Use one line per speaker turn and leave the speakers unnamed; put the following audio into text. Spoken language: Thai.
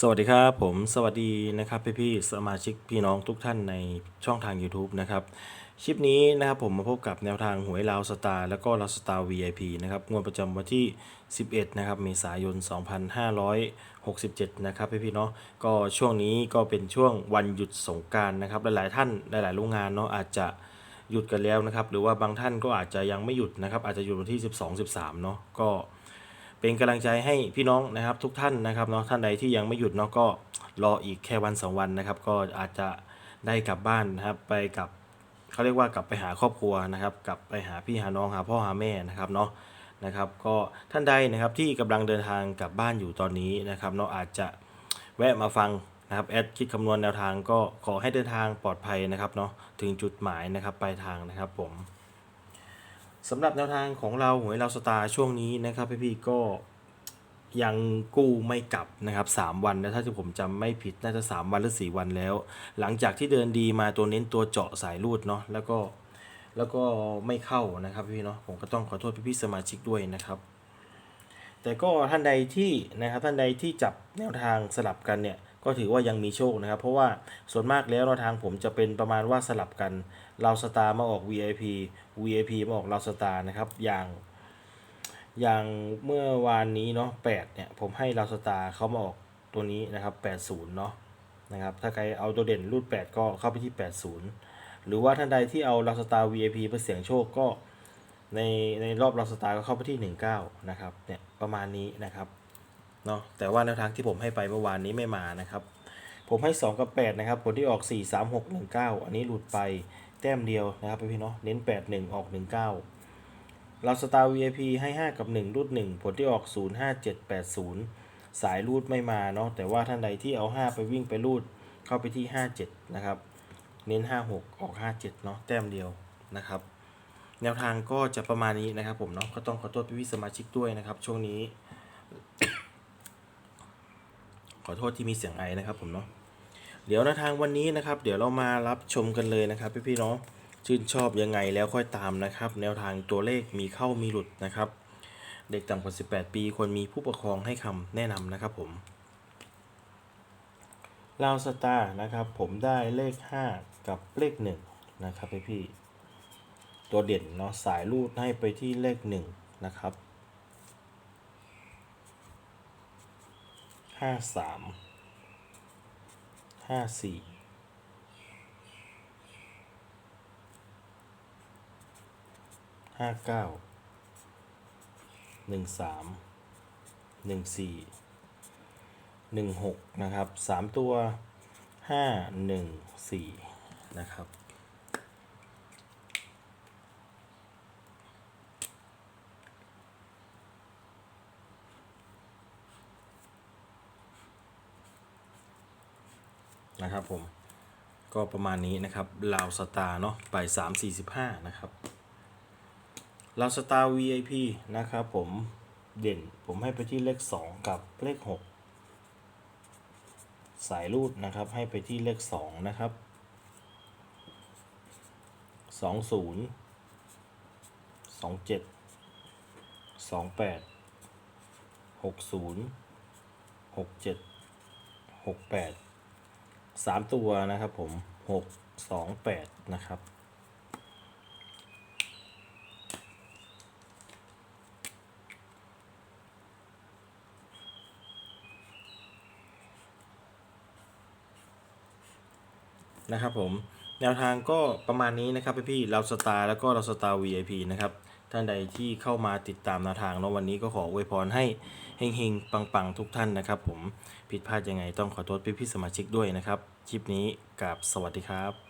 สวัสดีครับผมสวัสดีนะครับพี่พี่สมาชิกพี่น้องทุกท่านในช่องทาง YouTube นะครับคลิปนี้นะครับผมมาพบกับแนวทางหวยลาวสตาร์แล้วก็ลาวสตาร์ VIP นะครับงวดประจำวันที่ 11 นะครับเมษายน 2567 นะครับพี่พี่เนาะก็ช่วงนี้ก็เป็นช่วงวันหยุดสงการนะครับหลายๆท่านหลายๆโรงงานเนาะอาจจะหยุดกันแล้วนะครับหรือว่าบางท่านก็อาจจะยังไม่หยุดนะครับอาจจะหยุดวันที่ 12 13 เนาะก็ เป็นกำลังใจให้พี่น้องนะครับทุกท่านนะครับเนาะท่านใดที่ยังไม่หยุดเนาะก็รออีกแค่วันสองวันนะครับ ก็อาจจะได้กลับบ้านนะครับ ไปกับเขาเรียกว่ากลับไปหาครอบครัวนะครับ กลับไปหาพี่หาน้องหาพ่อหาแม่นะครับเนาะนะครับ ก็ท่านใดนะครับที่กำลังเดินทางกลับบ้านอยู่ตอนนี้นะครับเนาะอาจจะแวะมาฟังนะครับแอดคิดคำนวณแนวทางก็ขอให้เดินทางปลอดภัยนะครับเนาะถึงจุดหมายนะครับปลายทางนะครับผม สำหรับแนวทางของเราหวยเราสตาร์ช่วงนี้นะครับพี่ๆก็ยังกู้ไม่กลับนะครับ 3 วันนะถ้าที่ผมจำไม่ผิดน่าจะ 3 วันหรือ 4 วันแล้ว หลังจากที่เดินดีมาตัวเน้นตัวเจาะสายรูดเนาะแล้วก็แล้วก็ไม่เข้านะครับพี่เนาะผมก็ต้องขอโทษพี่ๆสมาชิกด้วยนะครับ แต่ก็ท่านใดที่นะครับท่านใดที่จับแนวทางสลับกันเนี่ย ก็ถือว่ายังมีโชคนะครับ เพราะว่าส่วนมากแล้วแนวทางผมจะเป็นประมาณว่าสลับกันเราสตาร์มาออก VIP VIP มาออกเราสตาร์นะครับ อย่างอย่างเมื่อวานนี้เนาะ8เนี่ยผมให้เราสตาร์เขามาออกตัวนี้นะครับ80เนาะนะครับ ถ้าใครเอาตัวเด่นรูด8ก็เข้าไปที่80หรือว่าท่านใดที่เอาเราสตาร์ VIP เพื่อเสี่ยงโชคก็ในในรอบเราสตาร์ก็เข้าไปที่19นะครับเนี่ยประมาณนี้นะครับ เนาะแต่ว่าแนวทางที่ผมให้ไปเมื่อวานนี้ไม่มานะครับ ผมให้ 2 กับ 8 นะครับ ผลที่ออก 4 3 6 1 9 อันนี้หลุดไปแต้มเดียวนะครับพี่เนาะเน้น 8 1 ออก 19 เราสตาร์ VIP ให้ 5 กับ 1 รูด 1 ผลที่ออก 0 5 7 8 0 สายรูดไม่มาเนาะแต่ว่าท่านใดที่เอา 5 ไปวิ่งไปรูดเข้าไปที่ 57 นะครับ เน้น 5 6 ออก 57 เนาะแต้มเดียวนะครับแนวทางก็จะประมาณนี้นะครับผมเนาะก็ต้องขอโทษพี่ๆสมาชิกด้วยนะครับ ช่วงนี้ ขอโทษที่มีเสียงไอนะครับผมเนาะเดี๋ยวแนวทางวันนี้นะครับ เดี๋ยวเรามารับชมกันเลยนะครับพี่ๆเนาะชื่นชอบยังไงแล้วค่อยตามนะครับ แนวทางตัวเลขมีเข้ามีหลุดนะครับ เด็กต่ำกว่า 18 ปีควรมีผู้ปกครองให้คำแนะนำนะครับผมลาวสตาร์นะครับผมได้เลข 5 กับเลข 1 นะครับพี่ๆตัวเด่นเนาะสายรูดให้ไปที่เลข 1 นะครับ ห้าสามห้าสี่ห้าเก้าหนึ่งสามหนึ่งสี่หนึ่งหกนะครับสามตัวห้าหนึ่งสี่นะครับ นะครับผมก็ประมาณนี้นะครับลาวสตาร์เนาะไปสามสี่สิบห้านะครับลาวสตาร์ VIP นะครับผมเด่นผมให้ไปที่เลขสองกับเลขหกสายรูดนะครับให้ไปที่เลขสองนะครับสองศูนย์สองเจ็ดสองแปดหกศูนย์หกเจ็ดหกแปด สามตัวนะครับผมหกสองแปดนะครับ นะครับผมแนวทางก็ประมาณนี้นะครับพี่ๆเราสตาร์แล้วก็เราสตาร์ VIP นะครับ ท่านใดที่เข้ามาติดตามแนวทางเนาะวันนี้ก็ขออวยพรให้เฮงๆ ปังๆ ทุกท่านนะครับ ผมผิดพลาดยังไงต้องขอโทษพี่ๆสมาชิกด้วยนะครับคลิปนี้กับสวัสดีครับ